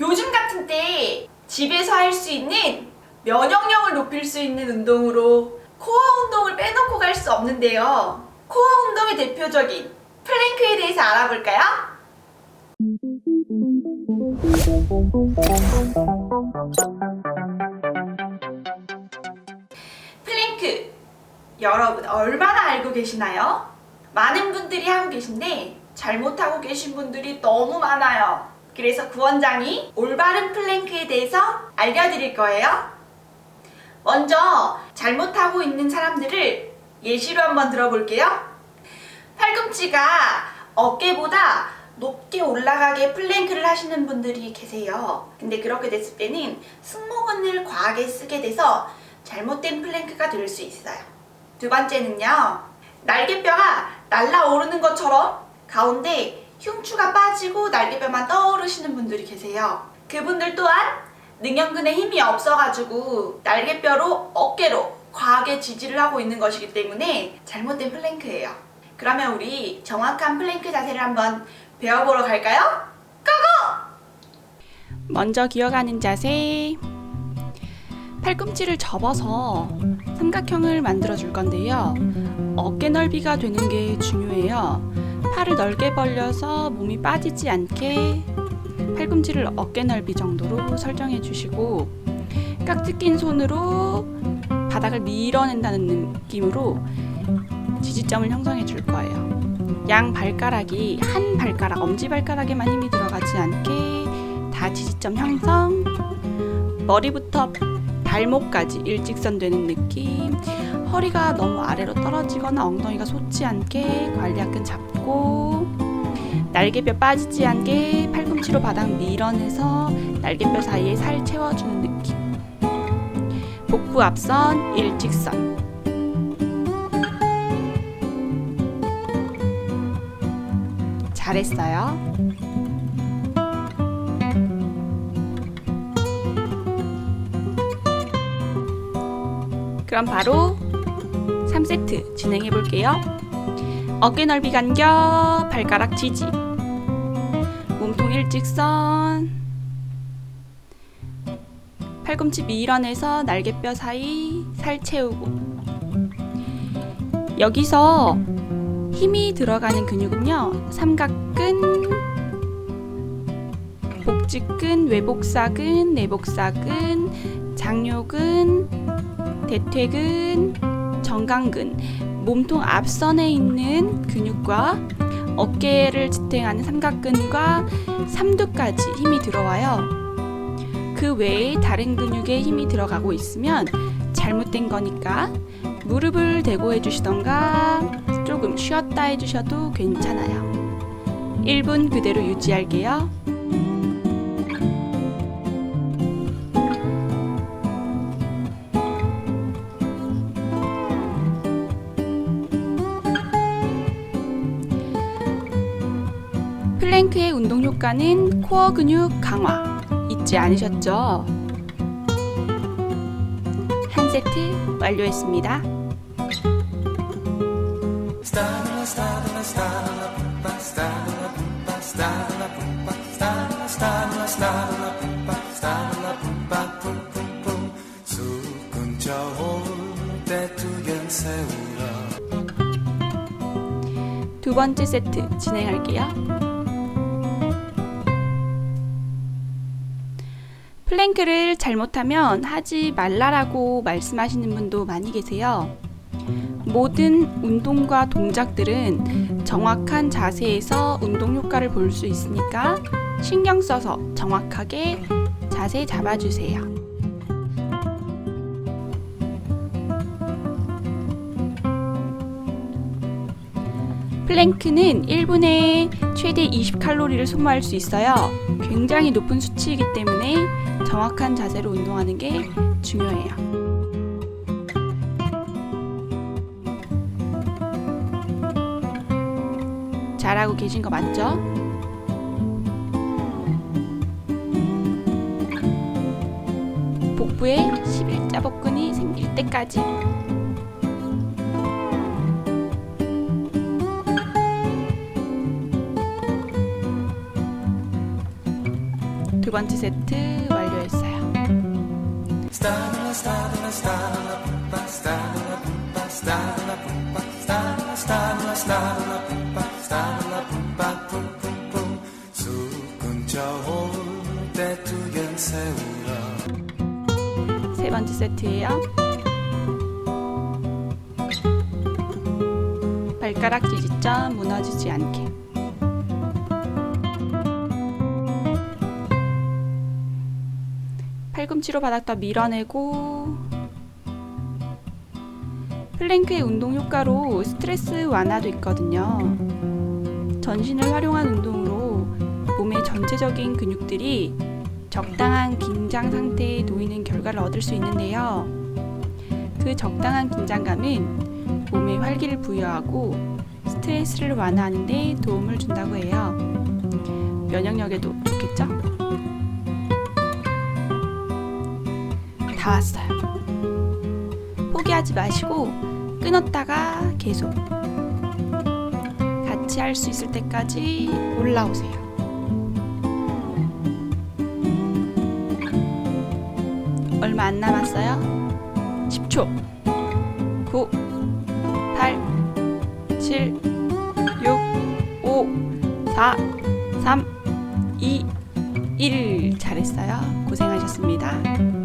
요즘 같은 때 집에서 할 수 있는 면역력을 높일 수 있는 운동으로 코어 운동을 빼놓고 갈 수 없는데요. 코어 운동의 대표적인 플랭크에 대해서 알아볼까요? 플랭크 여러분 얼마나 알고 계시나요? 많은 분들이 하고 계신데 잘못하고 계신 분들이 너무 많아요. 그래서 구원장이 올바른 플랭크에 대해서 알려드릴 거예요. 먼저 잘못하고 있는 사람들을 예시로 한번 들어볼게요. 팔꿈치가 어깨보다 높게 올라가게 플랭크를 하시는 분들이 계세요. 근데 그렇게 됐을 때는 승모근을 과하게 쓰게 돼서 잘못된 플랭크가 될 수 있어요. 두 번째는요. 날개뼈가 날라오르는 것처럼 가운데 흉추가 빠지고 날개뼈만 떠오르시는 분들이 계세요. 그분들 또한 능형근에 힘이 없어가지고 날개뼈로 어깨로 과하게 지지를 하고 있는 것이기 때문에 잘못된 플랭크예요. 그러면 우리 정확한 플랭크 자세를 한번 배워보러 갈까요? 고고! 먼저 기억하는 자세. 팔꿈치를 접어서 삼각형을 만들어 줄 건데요. 어깨 넓이가 되는 게 중요해요. 팔을 넓게 벌려서 몸이 빠지지 않게 팔꿈치를 어깨 넓이 정도로 설정해 주시고 깍지 낀 손으로 바닥을 밀어낸다는 느낌으로 지지점을 형성해 줄 거예요. 양 발가락이 한 발가락, 엄지 발가락에만 힘이 들어가지 않게 다 지지점 형성. 머리부터 발목까지 일직선 되는 느낌. 허리가 너무 아래로 떨어지거나 엉덩이가 솟지 않게 관리약근 잡고 날개뼈 빠지지 않게 팔꿈치로 바닥 밀어내서 날개뼈 사이에 살 채워주는 느낌. 복부 앞선 일직선. 잘했어요. 그럼 바로 3세트 진행해 볼게요. 어깨 넓이 간격, 발가락 지지, 몸통 일직선, 팔꿈치 밀어내서 날개뼈 사이 살 채우고. 여기서 힘이 들어가는 근육은요, 삼각근, 복직근, 외복사근, 내복사근, 장요근, 대퇴근, 정강근, 몸통 앞선에 있는 근육과 어깨를 지탱하는 삼각근과 삼두까지 힘이 들어와요. 그 외에 다른 근육에 힘이 들어가고 있으면 잘못된 거니까 무릎을 대고 해주시던가 조금 쉬었다 해주셔도 괜찮아요. 1분 그대로 유지할게요. 플랭크의 운동 효과는 코어 근육 강화 잊지 않으셨죠? 한 세트 완료했습니다. 두 번째 세트 진행할게요. 플랭크를 잘못하면 하지 말라라고 말씀하시는 분도 많이 계세요. 모든 운동과 동작들은 정확한 자세에서 운동 효과를 볼 수 있으니까 신경 써서 정확하게 자세 잡아주세요. 플랭크는 1분에 최대 20칼로리를 소모할 수 있어요. 굉장히 높은 수치이기 때문에 정확한 자세로 운동하는 게 중요해요. 잘하고 계신 거 맞죠? 복부에 11자 복근이 생길 때까지 두 번째 세트 세우라. 세 번째 세트예요. 발가락 지지점 무너지지 않게. 팔꿈치로 바닥 더 밀어내고 플랭크의 운동 효과로 스트레스 완화도 있거든요. 전신을 활용한 운동으로 몸의 전체적인 근육들이 적당한 긴장 상태에 놓이는 결과를 얻을 수 있는데요. 그 적당한 긴장감은 몸에 활기를 부여하고 스트레스를 완화하는 데 도움을 준다고 해요. 면역력에도 좋겠죠? 다 왔어요. 포기하지 마시고 끊었다가 계속 같이 할 수 있을 때까지 올라오세요. 얼마 안 남았어요. 10초. 9, 8, 7, 6, 5, 4, 3, 2, 1. 잘했어요. 고생하셨습니다.